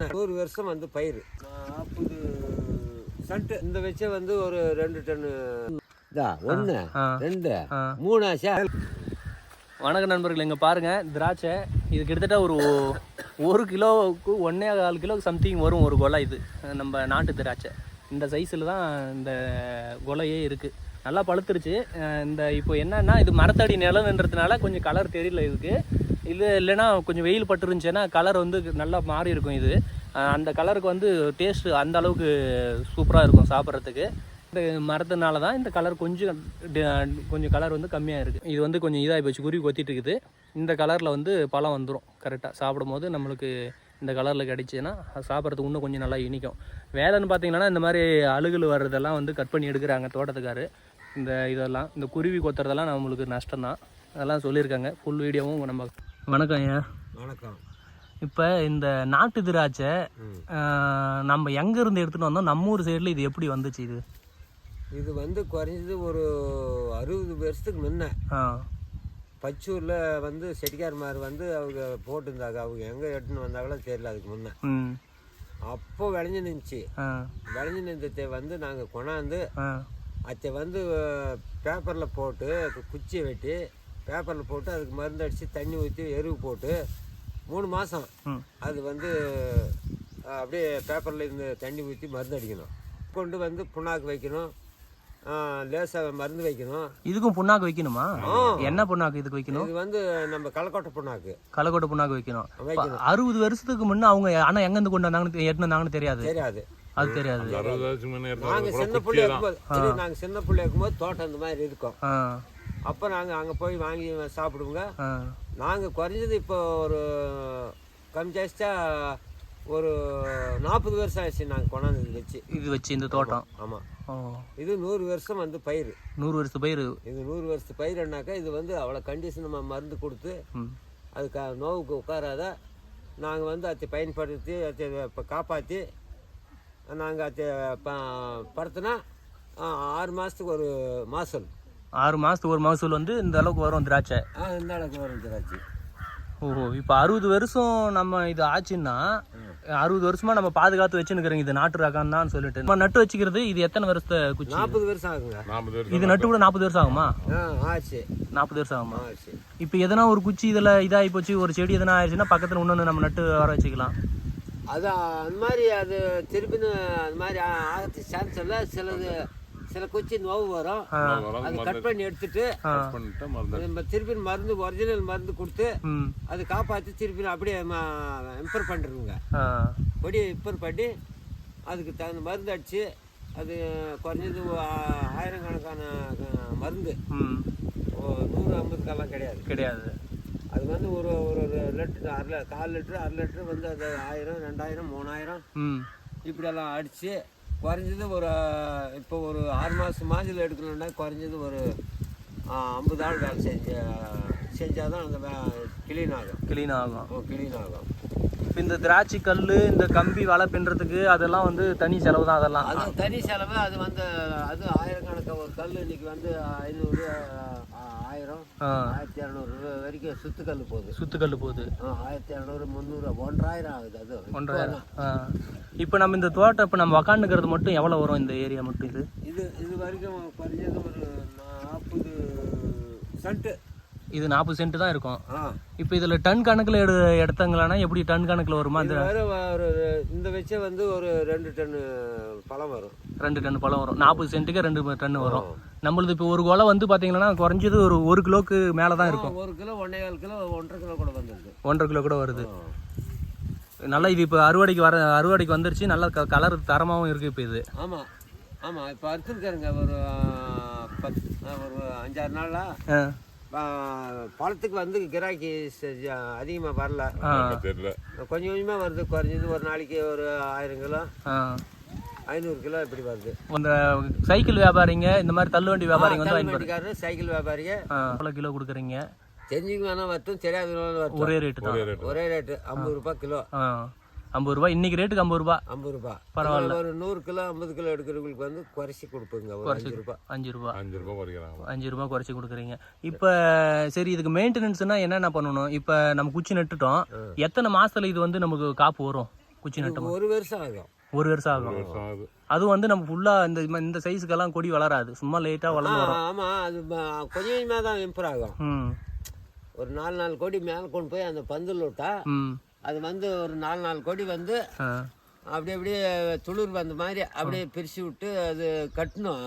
நூறு வருஷம் வந்து பயிர் நாற்பது சென்ட் இந்த வச்ச வந்து ஒரு ரெண்டு டன்னு. இதா ஒன்று. ரெண்டு ஆ. மூணு ஆசா வணக்கம் நண்பர்கள் இங்கே பாருங்கள் திராட்சை. இது கிட்டத்தட்ட ஒரு ஒரு கிலோவுக்கு ஒன்றே கால் கிலோ சம்திங் வரும் ஒரு கொலை இது நம்ம நாட்டு திராட்சை. இந்த சைஸில் தான் இந்த கொலையே இருக்குது நல்லா பழுத்துருச்சு. இந்த இப்போ என்னன்னா இது மரத்தடி நிலன்றதுனால கொஞ்சம் கலர் தெரியல இதுக்கு. இது இல்லைன்னா கொஞ்சம் வெயில் பட்டுருந்துச்சுன்னா கலர் வந்து நல்லா மாறி இருக்கும் இது. அந்த கலருக்கு வந்து டேஸ்ட்டு அந்த அளவுக்கு சூப்பராக இருக்கும் சாப்பிட்றதுக்கு. இந்த மரத்தினால தான் இந்த கலர் கொஞ்சம் கொஞ்சம் கலர் வந்து கம்மியாக இருக்குது இது வந்து கொஞ்சம் இதாக போச்சு குருவி கொத்திட்டு இருக்குது. இந்த கலரில் வந்து பழம் வந்துடும் கரெக்டாக சாப்பிடும் போது நம்மளுக்கு இந்த கலரில் கிடச்சின்னா சாப்பிட்றதுக்கு இன்னும் கொஞ்சம் நல்லா இனிக்கும். வேலைன்னு பார்த்தீங்கன்னா இந்த மாதிரி அழுகல் வர்றதெல்லாம் வந்து கட் பண்ணி எடுக்கிறாங்க தோட்டத்துக்காரு. இந்த இதெல்லாம் இந்த குருவி கொத்துறதெல்லாம் நம்மளுக்கு நஷ்டம் தான் அதெல்லாம் சொல்லியிருக்காங்க. ஃபுல் வீடியோவும் நம்ம வணக்கம் ஐயா. வணக்கம். இப்போ இந்த நாட்டு திராட்சை நம்ம எங்கேருந்து எடுத்துகிட்டு வந்தோம்? நம்ம ஊர் சைடில் இது எப்படி வந்துச்சு இது? இது வந்து குறைஞ்சது ஒரு அறுபது வருஷத்துக்கு முன்ன பச்சூரில் வந்து செட்டிக்காரமார் வந்து அவங்க போட்டிருந்தாங்க. அவங்க எங்கே எடுத்துன்னு வந்தாங்களோ தெரியல அதுக்கு முன்ன. அப்போ விளைஞ்சு நின்றுச்சு விளைஞ்சு நின்றதை வந்து நாங்கள் கொண்டாந்து அதை வந்து பேப்பரில் போட்டு குச்சியை வெட்டி பேப்பரில் போட்டு அதுக்கு மருந்து அடித்து தண்ணி ஊற்றி எருவு போட்டு மூணு மாதம் அது வந்து அப்படியே பேப்பரில் இருந்து தண்ணி ஊற்றி மருந்து அடிக்கணும். கொண்டு வந்து புண்ணாக்கு வைக்கணும். லேசாக மருந்து வைக்கணும். இதுக்கும் புண்ணாக்கு வைக்கணுமா. என்ன புண்ணாக்கு இதுக்கு வைக்கணும்? இது வந்து நம்ம கலக்கொட்டை புண்ணாக்கு. களைக்கொட்டை புண்ணாக்கு வைக்கணும். வைக்கணும். அறுபது வருஷத்துக்கு முன்ன அவங்க ஆனா எங்க இருந்து கொண்டு வந்தாங்கன்னு எட்டு வந்தாங்கன்னு தெரியாது. தெரியாது. அது தெரியாது. நாங்கள் சின்ன பிள்ளை இருக்கும்போது நாங்கள் சின்ன பிள்ளை இருக்கும்போது தோட்டம் இந்த மாதிரி இருக்கும். அப்போ நாங்கள் அங்கே போய் வாங்கி சாப்பிடுவோங்க. நாங்கள் குறைஞ்சது இப்போ ஒரு கம்மி ஜாஸ்தியா ஒரு நாற்பது வருஷம் ஆயிடுச்சு நாங்கள் கொண்டாந்து வச்சு. இது வச்சு இந்த தோட்டம். ஆமாம் இது நூறு வருஷம் வந்து பயிர் நூறு வருஷத்து பயிர் இது நூறு வருஷத்து பயிர்னாக்கா இது வந்து அவ்வளோ கண்டிஷன் நம்ம மருந்து கொடுத்து அதுக்கு நோவுக்கு உட்காராத நாங்கள் வந்து அதை பயன்படுத்தி அதை இப்போ காப்பாற்றி நாங்கள் அதை ப படுத்தினா ஆறு மாதத்துக்கு ஒரு மாதம் ஆறு மாசத்துக்கு ஒரு மகசூல் வந்து இந்த அளவுக்கு வரும் திராட்சை. இந்த அளவுக்கு வரும் திராட்சை. ஓஹோ இப்போ அறுபது வருஷம் நம்ம இது ஆச்சுன்னா அறுபது வருஷமா நம்ம பாதுகாத்து வச்சுருக்கிறோங்க இது நாட்டு ரகம் தான் சொல்லிட்டு. நம்ம நட்டு வச்சுக்கிறது இது எத்தனை வருஷத்தை குச்சி? நாற்பது வருஷம் ஆகுங்க. இது நட்டு கூட நாற்பது வருஷம் ஆகுமா? ஆ ஆச்சு. நாற்பது வருஷம் ஆகுமா? ஆச்சு. இப்போ எதனா ஒரு குச்சி இதில் இதாகி போச்சு ஒரு செடி எதனா ஆயிடுச்சுன்னா பக்கத்தில் இன்னொன்று நம்ம நட்டு வர வச்சுக்கலாம். அது அந்த மாதிரி அது திருப்பின்னு அந்த மாதிரி ஆகறதுக்கு சான்ஸ் இல்லை சிலது சில குச்சி நோவு வரும். அது கட் பண்ணி எடுத்துட்டு கட் பண்ணிட்டு மருந்து நம்ம திருப்பி மருந்து ஒரிஜினல் மருந்து கொடுத்து அது காப்பாற்றி திருப்பி அப்படியே இம்ப்ரூவ் பண்ணுறோங்க ஆ. கொடியை இம்ப்ரூவ் பண்ணி அதுக்கு தகுந்த மருந்து அடித்து அது குறைஞ்சது ஆயிரக்கணக்கான மருந்து. நூறு ஐம்பதுக்கெல்லாம் கிடையாது. கிடையாது. அது வந்து ஒரு ஒரு ஒரு லிட்டரு அரை லிட்டர் கால் லிட்டரு அரை லிட்டரு வந்து அது ஆயிரம் ரெண்டாயிரம் மூணாயிரம் இப்படியெல்லாம் அடித்து குறைஞ்சது ஒரு இப்போ ஒரு ஆறு மாதம் மாதிரி எடுக்கணும்னா குறைஞ்சது ஒரு ஐம்பது ஆள் வேலை செஞ்ச செஞ்சால் தான் அந்த கிளீன் ஆகும். க்ளீன் ஆகும். கிளீன் ஆகும். இப்போ இந்த திராட்சை கல் இந்த கம்பி வலை பின்னுறதுக்கு அதெல்லாம் வந்து தனி செலவு தான் அதெல்லாம்? அது தனி செலவு அது வந்து அது ஆயிரக்கணக்காக ஒரு கல் இன்னைக்கு வந்து ஐநூறு ஆயிரம் ஆயிரத்தி இரநூறு வரைக்கும் சுத்து கல் போகுது. சுத்துக்கல் போகுது. ஆயிரத்தி இரநூறு முந்நூறு ஒன்றாயிரம் ஆகுது அது. ஒன்றரை ஆ. இப்போ நம்ம இந்த தோட்டம் இப்போ நம்ம உக்காந்துக்கிறது மட்டும் எவ்வளோ வரும் இந்த ஏரியா மட்டும் இது? இது இது வரைக்கும் குறைஞ்சது ஒரு நாற்பது சென்ட்டு. இது நாற்பது சென்ட் தான் இருக்கும். இப்போ இதில் டன் கணக்கில் எடு எடுத்தாங்களான்னா எப்படி டன் கணக்கில் வருமா? இந்த இந்த வச்ச வந்து ஒரு ரெண்டு டன்னு பழம் வரும். ரெண்டு டன் பழம் வரும். நாற்பது சென்ட்டுக்கு ரெண்டு டன் வரும். நம்மளது இப்போ ஒரு கொலை வந்து பார்த்தீங்கன்னா குறைஞ்சது ஒரு ஒரு கிலோக்கு மேலே தான் இருக்கும். ஒரு கிலோ ஒன்றே கால் கிலோ ஒன்றரை கிலோ கூட வந்துருக்கு. ஒன்றரை கிலோ கூட வருது. நல்லா இது இப்போ அறுவடைக்கு வர அறுவடைக்கு வந்துருச்சு. நல்லா கலர் தரமாகவும் இருக்குது இப்போ இது. ஆமாம் ஆமாம் இப்போ அறுத்துருக்காருங்க ஒரு பத்து ஒரு அஞ்சாறு நாளாக ஆ. பழத்துக்கு வந்து கிராக்கி அதிகமாக வரல. தெரியல. கொஞ்சம் கொஞ்சமாக வருது. குறைஞ்சது ஒரு நாளைக்கு ஒரு ஆயிரம் கிலோ. ஐநூறு கிலோ இப்படி வருது. இந்த சைக்கிள் வியாபாரிங்க இந்த மாதிரி தள்ளுவண்டி வியாபாரிங்க வந்து வாங்கி வண்டிக்காரரு சைக்கிள் வியாபாரிங்க. எவ்வளோ கிலோ கொடுக்குறீங்க? தெரிஞ்சுக்கு வேணா வரட்டும் தெரியாத வரட்டும் ஒரே ரேட்டு தான். ஒரே ரேட்டு ஐம்பது ரூபாய் கிலோ. ஆ ஐம்பது ரூபா. இன்னைக்கு ரேட்டுக்கு ஐம்பது ரூபா. ஐம்பது ரூபாய் பரவாயில்ல. ஒரு நூறு கிலோ ஐம்பது கிலோ எடுக்கிறவங்களுக்கு வந்து குறைச்சி கொடுப்போங்க அஞ்சு ரூபாய் அஞ்சு ரூபா. அஞ்சு ரூபாய் குறைக்கிறாங்க. அஞ்சு ரூபா குறைச்சி கொடுக்குறீங்க. இப்போ சரி இதுக்கு மெயின்டெனன்ஸ்னா என்னென்ன பண்ணணும்? இப்போ நம்ம குச்சி நட்டுட்டோம். எத்தனை மாசத்துல இது வந்து நமக்கு காப்பு வரும்? குச்சி நட்டோமா ஒரு வருஷம் ஆகும். ஒரு வருஷம் ஆகும். வருஷம் ஆகுது. அதுவும் வந்து நம்ம ஃபுல்லாக இந்த இந்த சைஸுக்கெல்லாம் கொடி வளராது. சும்மா லேட்டாக ஆ, வளர்ந்து வரும். ஆமா அது கொஞ்சம் கொஞ்சமாக தான் இம்ப்ரூவ் ஆகும். ஒரு நாலு நாலு கோடி மேலே கொண்டு போய் அந்த பந்தல் விட்டா அது வந்து ஒரு நாலு நாலு கோடி வந்து அப்படி அப்படியே துளிர் வந்த மாதிரி அப்படியே பிரித்து விட்டு அது கட்டணும்.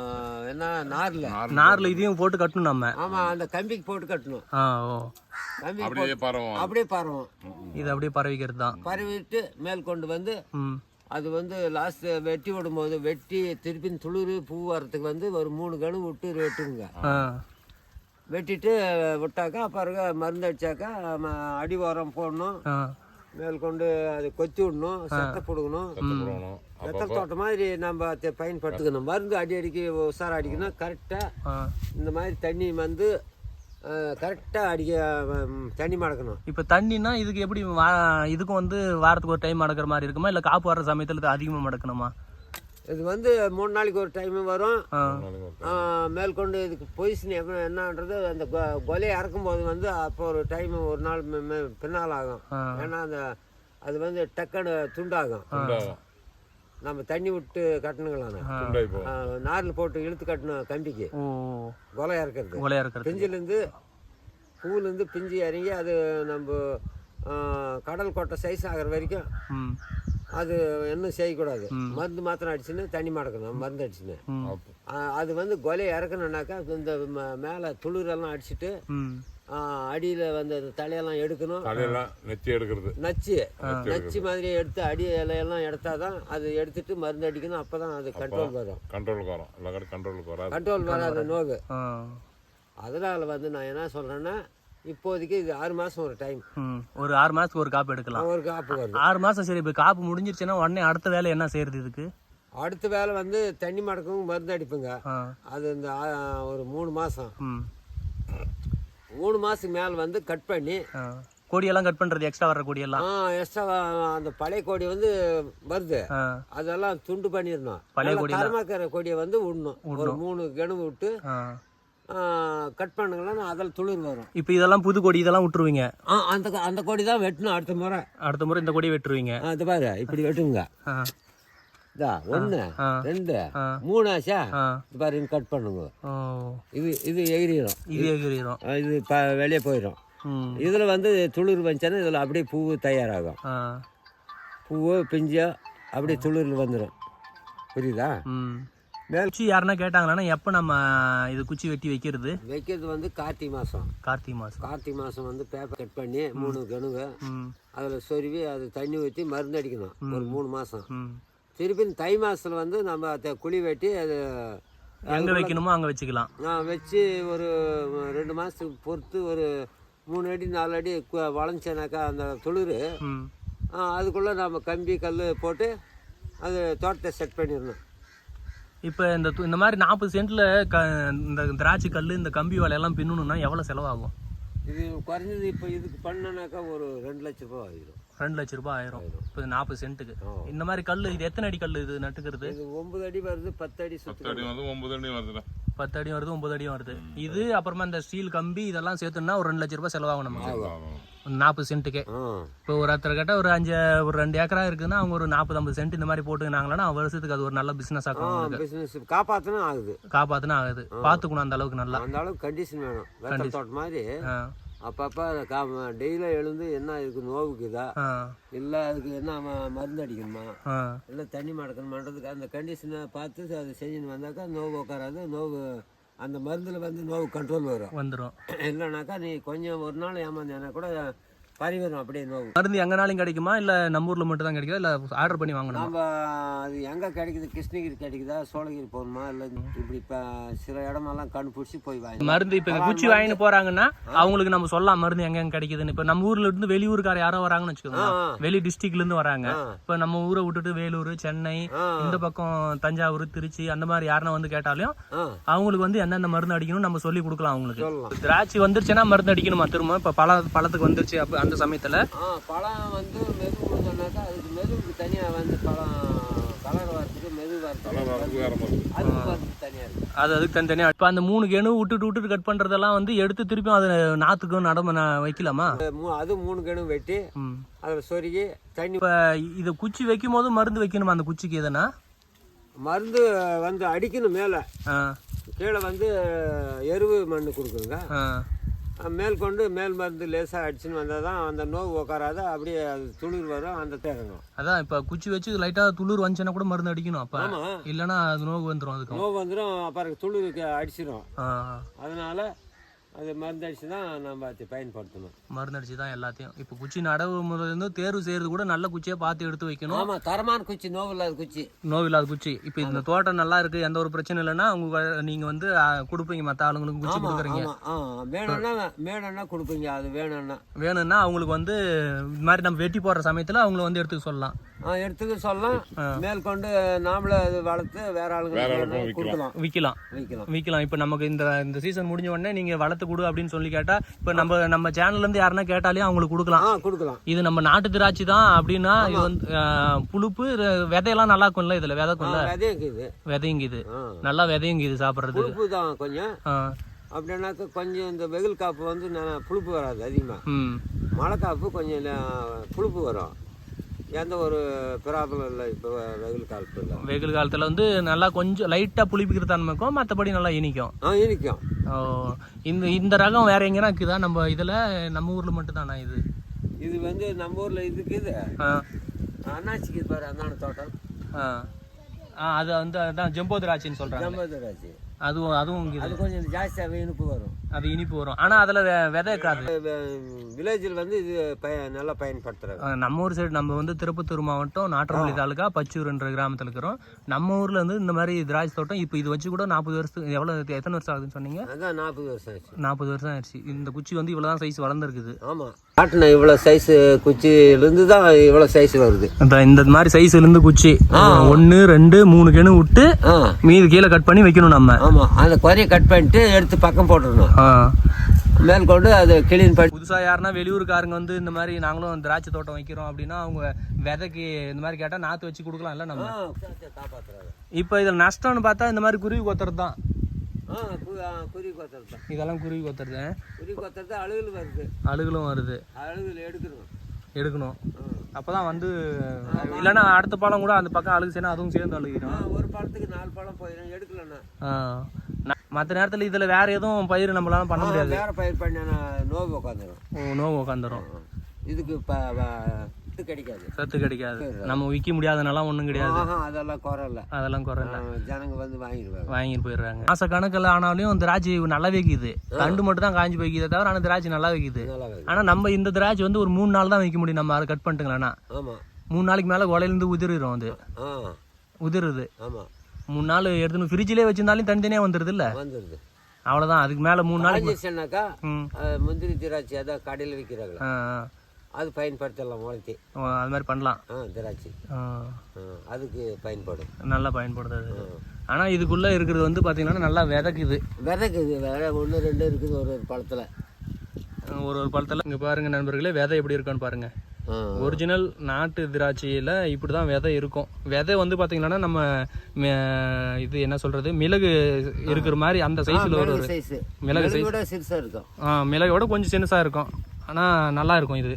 என்ன நாரில். நாரில். இதையும் போட்டு கட்டணும் நம்ம. ஆமாம் அந்த கம்பிக்கு போட்டு கட்டணும். ஆ ஓ. கம்பி அப்படியே பரவும். அப்படியே பரவும். இது அப்படியே பரவிக்கிறது தான் பரவிட்டு மேல் கொண்டு வந்து ம். அது வந்து லாஸ்ட் வெட்டி விடும்போது வெட்டி திருப்பி துளிர் பூ வரத்துக்கு வந்து ஒரு மூணு கணு விட்டு வெட்டுங்க. ஆ. வெட்டிட்டு விட்டாக்கா அப்புறம் மருந்து அடிச்சாக்கா ம- அடி உரம் போடணும். ஆ. மேல் கொண்டு அது கொத்தி விடணும் செத்தை பிடுங்கணும் வெத்தல் தோட்டம் மாதிரி நம்ம பயன்படுத்திக்கணும். மருந்து அடி அடிக்க உசாரம் அடிக்கணும் கரெக்டாக இந்த மாதிரி தண்ணி வந்து கரெக்டாக அடிக்க தண்ணி மடக்கணும். இப்போ தண்ணினா இதுக்கு எப்படி வா இதுக்கும் வந்து வாரத்துக்கு ஒரு டைம் மடக்கிற மாதிரி இருக்குமா? இல்லை காப்பு வர சமயத்தில் இது அதிகமாக மடக்கணுமா? இது வந்து மூணு நாளைக்கு ஒரு டைம் வரும். மேற்கொண்டு இதுக்கு பொசிஷன் எப்போ என்னன்றது அந்த கொலையை இறக்கும்போது வந்து அப்போ ஒரு டைம் ஒரு நாள் பின்னால் ஆகும். ஏன்னா அந்த அது வந்து டக்குன்னு துண்டாகும். நம்ம தண்ணி விட்டு போகும் நாரில் போட்டு இழுத்து கட்டணும் கம்பிக்கு. கொலை இறக்கிறது கொலையாக இருக்கிறது பிஞ்சிலேருந்து பூலேருந்து பிஞ்சு இறங்கி அது நம்ம கடல் கொட்டை சைஸ் ஆகிற வரைக்கும் அது இன்னும் செய்யக்கூடாது. மருந்து மாத்திரம் அடிச்சுன்னு தண்ணி மடக்கணும். மருந்து அடிச்சுன்னு. அது வந்து கொலையை இறக்கணுன்னாக்கா இந்த ம- மேலே துளிரெல்லாம் அடிச்சுட்டு அடியில் வந்து அந்த தலையெல்லாம் எடுக்கணும். தலையெல்லாம் நெத்தி எடுக்கிறது. நச்சு. நச்சு மாதிரி எடுத்து அடி இலையெல்லாம் எடுத்தாதான் அது எடுத்துட்டு மருந்து அடிக்கணும். அப்போ தான் அது கண்ட்ரோல் வரும். கண்ட்ரோலுக்கு வரும். எல்லா கண்ட்ரோலுக்கு வராது. கண்ட்ரோல் வராது நோவு. அதனால் வந்து நான் என்ன சொல்கிறேன்னா இப்போதைக்கு இது ஆறு மாதம் ஒரு டைம் ஒரு ஆறு மாதத்துக்கு ஒரு காப்பு எடுக்கலாம். ஒரு காப்பு வருது. ஆறு மாதம் சரி இப்போ காப்பு முடிஞ்சிருச்சுன்னா உடனே அடுத்த வேலை என்ன செய்யறது இதுக்கு? அடுத்த வேலை வந்து தண்ணி மடக்கவும் மருந்து அடிப்புங்க. அது இந்த ஒரு மூணு மாதம் மூணு மாதத்துக்கு மேலே வந்து கட் பண்ணி கொடியெல்லாம் கட் பண்ணுறது எக்ஸ்ட்ரா வர்ற கொடியெல்லாம்? எக்ஸ்ட்ரா அந்த பழைய கொடி வந்து வருது. அதெல்லாம் துண்டு பண்ணிடணும். பழைய கொடியெல்லாம். தரமாக்கிற கொடியை வந்து விடணும் ஒரு மூணு கிணவு விட்டு கட் பண்ணுங்களா அதில் துளிர் வரும். இப்போ இதெல்லாம் புது கொடி இதெல்லாம் விட்டுருவீங்க? ஆ அந்த அந்த கொடி தான் வெட்டணும் அடுத்த முறை. அடுத்த முறை இந்த கொடியை வெட்டுருவீங்க? இது பாரு இப்படி வெட்டுங்க. ஒன்று. ரெண்டு ஆ. மூணு ஆச்சா ஆ. இது பாரு கட் பண்ணுங்க. இது இது எகிரிடும் இது எகிரிடும் இது ப வெளியே போயிடும் இதில் வந்து துளிர் வந்துச்சுன்னா இதில் அப்படியே பூ தயாராகும். பூவு பிஞ்சோ அப்படியே துளிர் வந்துடும் புரியுதா? குச்சி யாருன்னா கேட்டாங்கன்னா எப்போ நம்ம இது குச்சி வெட்டி வைக்கிறது? வைக்கிறது வந்து கார்த்திகை மாதம் கார்த்திகை மாதம் கார்த்திகை மாதம் வந்து பேப்பர் கட் பண்ணி மூணு கணுங்க அதில் சொருவி அது தண்ணி ஊற்றி மருந்து அடிக்கணும் ஒரு மூணு மாதம் திருப்பி தை மாதத்தில் வந்து நம்ம அதை குழி வெட்டி அது எங்கே வைக்கணுமோ அங்கே வச்சுக்கலாம். நான் வச்சு ஒரு ரெண்டு மாதத்துக்கு பொறுத்து ஒரு மூணு அடி நாலு அடி வளைஞ்சனாக்கா அந்த துளிர் அதுக்குள்ளே நம்ம கம்பி கல் போட்டு அது தோட்டத்தை செட் பண்ணிடணும். இப்போ இந்த இந்த மாதிரி நாற்பது சென்ட்டில் க இந்த திராட்சை கல் இந்த கம்பி வலையெல்லாம் பின்னணும்னா எவ்வளோ செலவாகும்? இது குறைஞ்சது இப்போ இதுக்கு பண்ணனாக்கா ஒரு ரெண்டு லட்ச ரூபா ஆகிடும் ரெண்டு லட்ச ரூபாய் ஆயிரும். இப்போ நாற்பது சென்ட்டுக்கு. இந்த மாதிரி கல் இது எத்தனை அடி கல் இது நட்டுக்கிறது? இது ஒன்பது அடி வருது பத்து அடி பத்து அடி வந்து ஒன்பது அடி வருதுல பத்து அடி வருது ஒன்பது அடியும் வருது. இது அப்புறமா இந்த ஸ்டீல் கம்பி இதெல்லாம் சேர்த்துனா ஒரு ரெண்டு லட்ச ரூபாய் செலவாகும் நமக்கு. நாற்பது சென்ட்டுக்கே. இப்போ ஒரு ஒருத்தர் கிட்ட ஒரு அஞ்சு ஒரு ரெண்டு ஏக்கரா இருக்குன்னா அவங்க ஒரு நாற்பது ஐம்பது சென்ட் இந்த மாதிரி போட்டுக்கினாங்கன்னா வருஷத்துக்கு அது ஒரு நல்ல பிசினஸ் ஆகும் பிஸ்னஸ் காப்பாற்றணும் ஆகுது. காப்பாத்துனா ஆகுது. பாத்துக்கணும் அந்த அளவுக்கு நல்லா. அந்த அளவுக்கு கண்டிஷன் வேணும். மாதிரி அப்பப்போ கா டெய்லியும் எழுந்து என்ன இதுக்கு நோவுக்குதா? இல்லை அதுக்கு என்ன மருந்து அடிக்கணுமா? இல்லை தண்ணி மடக்கணுமான்றதுக்கு அந்த கண்டிஷனை பார்த்து அதை செஞ்சுன்னு வந்தாக்கா நோவு உட்காராது. நோவு அந்த மருந்தில் வந்து நோவு கண்ட்ரோல் வரும். வந்துரும். இல்லைனாக்கா நீ கொஞ்சம் ஒரு நாள் ஏமாந்தேன்னா கூட பறி வரும் அப்படியே நோவு. மருந்து எங்கனாலும் கிடைக்குமா? இல்ல நம்ம ஊர்ல மட்டும் தான் கிடைக்குதா? இல்ல ஆர்டர் பண்ணி வாங்கணுமா? நம்ம அது எங்கே கிடைக்குது? கிருஷ்ணகிரி கிடைக்குதா? சோழகிரி போகணுமா? இல்லை இப்படி இப்போ சில இடமெல்லாம் கண்டுபிடிச்சி போய் வாங்கி மருந்து இப்ப குச்சி வாங்கிட்டு போறாங்கன்னா அவங்களுக்கு நம்ம சொல்லலாம் மருந்து எங்க கிடைக்குதுன்னு. இப்ப நம்ம ஊர்ல இருந்து வெளியூருக்கார யாரோ வராங்கன்னு வச்சுக்கோங்க. வெளி டிஸ்ட்ரிக்ட்ல இருந்து வராங்க. இப்ப நம்ம ஊரை விட்டுட்டு வேலூர் சென்னை இந்த பக்கம் தஞ்சாவூர் திருச்சி அந்த மாதிரி யாருன்னா வந்து கேட்டாலும் அவங்களுக்கு வந்து எந்தெந்த மருந்து அடிக்கணும் நம்ம சொல்லி கொடுக்கலாம் அவங்களுக்கு. திராட்சை வந்துருச்சுன்னா மருந்து அடிக்கணுமா? திரும்ப? இப்ப பழ பழத்துக்கு வந்துருச்சு அப்ப அந்த சமயத்துல? பழம் வந்து மெது கொடுத்தோம்னாக்கா அதுக்கு மெதுவுக்கு தனியாக வந்து பழம் கலர் வரது வரத்துக்கு மெது வரத்துக்கு தனியாக அது அதுக்கு தனித்தனியாக இப்போ அந்த மூணு கேணு விட்டுட்டு விட்டுட்டு கட் பண்ணுறதெல்லாம் வந்து எடுத்து திருப்பியும் அது நாற்றுக்கும் நடம வைக்கலாமா? அது மூணு கிணம் வெட்டி அதில் சொருகி தண்ணி இப்போ இதை குச்சி வைக்கும் போது மருந்து வைக்கணுமா அந்த குச்சிக்கு எதனா? மருந்து வந்து அடிக்கணும் மேலே. கீழே வந்து எருவு மண் கொடுக்குங்க ஆ மேல் மருந்து லேசாக அடிச்சுன்னு வந்தால் தான் அந்த நோவு உக்காராத அப்படியே அது துளிர் வரும் அந்த தேரணும் அதான் இப்போ குச்சி வச்சு லைட்டாக துளிர் வந்துச்சுன்னா கூட மருந்து அடிக்கணும் அப்போ. இல்லைன்னா அது நோவு வந்துடும் அதுக்கு நோவு வந்துடும் அப்புறம் துளிருக்கு அடிச்சிடும் அதனால் அது மருந்து அடிச்சு தான் நம்ம பயன்படுத்தணும். மருந்து அடிச்சு தான் எல்லாத்தையும். இப்போ குச்சி நடவு முறையிலேருந்து தேர்வு செய்கிறது கூட நல்ல குச்சியாக பார்த்து எடுத்து வைக்கணும். ஆமாம் தரமான குச்சி நோவு இல்லாத குச்சி. நோவில்லாத குச்சி. இப்போ இந்த தோட்டம் நல்லா இருக்கு எந்த ஒரு பிரச்சனை இல்லைன்னா உங்க நீங்க வந்து கொடுப்பீங்க மற்ற ஆளுங்களுக்கு குச்சி கொடுக்குறீங்க. வேணும்னா வேணும்னா கொடுப்பீங்க அது வேணும்னா. வேணும்னா அவங்களுக்கு வந்து இது மாதிரி நம்ம வெட்டி போடுற சமயத்தில் அவங்கள வந்து எடுத்துக்க சொல்லலாம். எடுத்துக்க சொல்லலாம். மேல் கொண்டு நாமளே அது வளர்த்து வேற ஆளுங்களுக்கு கொடுக்கலாம். விற்கலாம் விற்கலாம் விற்கலாம் இப்போ நமக்கு இந்த இந்த சீசன் முடிஞ்ச உடனே நீங்கள் வளர்த்து கொடு அப்படின்னு சொல்லி கேட்டால் இப்போ நம்ம நம்ம சேனல்லேருந்து யாருன்னா கேட்டாலே அவங்களுக்கு கொடுக்கலாம். ஆ கொடுக்கலாம். இது நம்ம நாட்டு திராட்சை தான் அப்படின்னா இது வந்து புழுப்பு இது விதையெல்லாம் நல்லா இருக்கும்ல இதில் விதையும் இருக்குது. விதையுங்குது. ஆ. நல்லா விதையுங்குது சாப்பிட்றதுக்கு. புழுப்பு தான் கொஞ்சம். அப்படின்னாக்க கொஞ்சம் இந்த வெயில் காப்பு வந்து புழுப்பு வராது அதிகமாக ம். மழை காப்பு கொஞ்சம் புழுப்பு வரும். எந்த ஒரு ப்ராப்ளம் இல்லை இப்போ வெயில் காலத்தில். வெயில் காலத்தில் வந்து நல்லா கொஞ்சம் லைட்டாக புளிப்பிக்கிற தன்மைக்கும் மற்றபடி நல்லா இனிக்கும். ஆ இனிக்கும். ஓ இந்த இந்த ரகம் வேற எங்கேனா இருக்குதா? நம்ம இதில் நம்ம ஊரில் மட்டும்தானா இது? இது வந்து நம்ம ஊரில் இதுக்கு இது. ஆ. அண்ணாச்சிக்கு பாரு அந்தான தோட்டம். ஆ. ஆ அது வந்து அதான் ஜம்போ திராட்சைன்னு சொல்கிறாங்க ஜம்பதராஜி அதுவும் அதுவும் இங்கே அது கொஞ்சம் ஜாஸ்தியாக இனிப்பு வரும். அது இனிப்பு வரும். ஆனால் அதில் விதை இருக்காது. வில்லேஜில் வந்து இது பய நல்லா பயன்படுத்துகிறாங்க நம்ம ஊர் சைடு நம்ம வந்து திருப்பத்தூர் மாவட்டம் நாற்றம்பள்ளி தாலுக்கா பச்சூர்ன்ற கிராமத்தில் இருக்கிறோம். நம்ம ஊரில் வந்து இந்த மாதிரி திராட்சை தோட்டம் இப்போ இது வச்சு கூட நாற்பது வருஷத்துக்கு எவ்வளோ எத்தனை வருஷம் ஆகுதுன்னு சொன்னீங்க? அதான் நாற்பது வருஷம் ஆச்சு. நாற்பது வருஷம் ஆயிடுச்சு. இந்த குச்சி வந்து இவ்வளோ தான் சைஸ் வளர்ந்துருக்குது. ஆமாம் காட்டின இவ்வளோ சைஸு குச்சியிலேருந்து தான் இவ்வளோ சைஸ் வருது. இந்த இந்த மாதிரி சைஸ் இருந்து குச்சி. ஒன்று ரெண்டு மூணு கிணு விட்டு மீதி கீழே கட் பண்ணி வைக்கணும் நம்ம. ஆமாம் அந்த குறைய கட் பண்ணிட்டு எடுத்து பக்கம் போட்டுடணும். ஆ. மேல் கொண்டு அதை கிளீன் பண்ணி புதுசா யாருன்னா வெளியூருக்காரங்க வந்து இந்த மாதிரி நாங்களும் திராட்சை தோட்டம் வைக்கிறோம் அப்படின்னா அவங்க விதைக்கு இந்த மாதிரி கேட்டா நாத்து வச்சு கொடுக்கலாம்ல நம்ம. காப்பாற்றுறாங்க இப்போ இதில் நஷ்டம்னு பார்த்தா இந்த மாதிரி குருவி கொத்துறது தான் குருவி கொத்துறது இதெல்லாம் குருவி கொத்துறது குருவி கொத்துறது அழுகல் வருது. அழுகலும் வருது. அழுகல் எடுக்கணும். எடுக்கணும். அப்பதான் வந்து இல்லைன்னா அடுத்த பழம் கூட அந்த பக்கம் அழுகு செய்யணும் அதுவும் சேர்ந்து அழுகிடும். ஒரு பழத்துக்கு நாலு பழம் போயிடும். எடுக்கலண்ணா மற்ற நேரத்தில் இதில் வேற எதுவும் பயிர் நம்மளால பண்ண முடியாது. வேற பயிர் பண்ண நோவு உட்காந்துரும் ஓ, நோவு உட்காந்துரும் இதுக்கு இப்போ இது கிடைக்காது. சத்து கிடைக்காது. நம்ம விற்க முடியாதனால ஒன்றும் கிடையாது. அதெல்லாம் குறை இல்லை அதெல்லாம் குறையில ஜனங்க வந்து வாங்கிடுவாங்க. வாங்கிட்டு போயிடுறாங்க. மாச கணக்கில் ஆனாலும் திராட்சை நல்லா வைக்குது. தண்டு மட்டும் தான் காஞ்சி வைக்குதே தவிர ஆனால் திராட்சை நல்லா வைக்குது. ஆனால் நம்ம இந்த திராட்சை வந்து ஒரு மூணு நாள் தான் வைக்க முடியும். நம்ம அதை கட் பண்ணிட்டுங்களேண்ணா ஆமாம் மூணு நாளைக்கு மேலே கொலையிலேருந்து உதிரிடும் அது. உதிருது. மூணு நாள் எடுத்துன்னு ஃப்ரிட்ஜிலே வச்சிருந்தாலும் தனித்தனியாக வந்துடுது இல்லை வந்துடுது அவ்வளோதான் அதுக்கு மேலே மூணு நாளைக்கு முந்திரி திராட்சை அதான் கடையில் விற்கிறாங்களா. அது பயன்படுத்தலாம் முளைச்சி அது மாதிரி பண்ணலாம். ஆ திராட்சை. அதுக்கு பயன்படும். நல்லா பயன்படுது அது. ஆனால் இதுக்குள்ளே இருக்கிறது வந்து பார்த்தீங்கன்னா நல்லா விதக்குது. விதைக்குது வேற ஒன்று ரெண்டு இருக்குது ஒரு ஒரு பழத்தில். ஒரு ஒரு பழத்தில். இங்கே பாருங்க நண்பர்களே விதை எப்படி இருக்குன்னு பாருங்க. ஆ. ஒரிஜினல் நாட்டு திராட்சையில் இப்படி தான் விதை இருக்கும். விதை வந்து பார்த்தீங்கன்னா நம்ம இது என்ன சொல்கிறது மிளகு இருக்கிற மாதிரி அந்த சைஸில் ஒரு மிளகு சைஸு இருக்கும். மிளகோட கொஞ்சம் சின்னசாக இருக்கும். ஆனால் நல்லா இருக்கும் இது.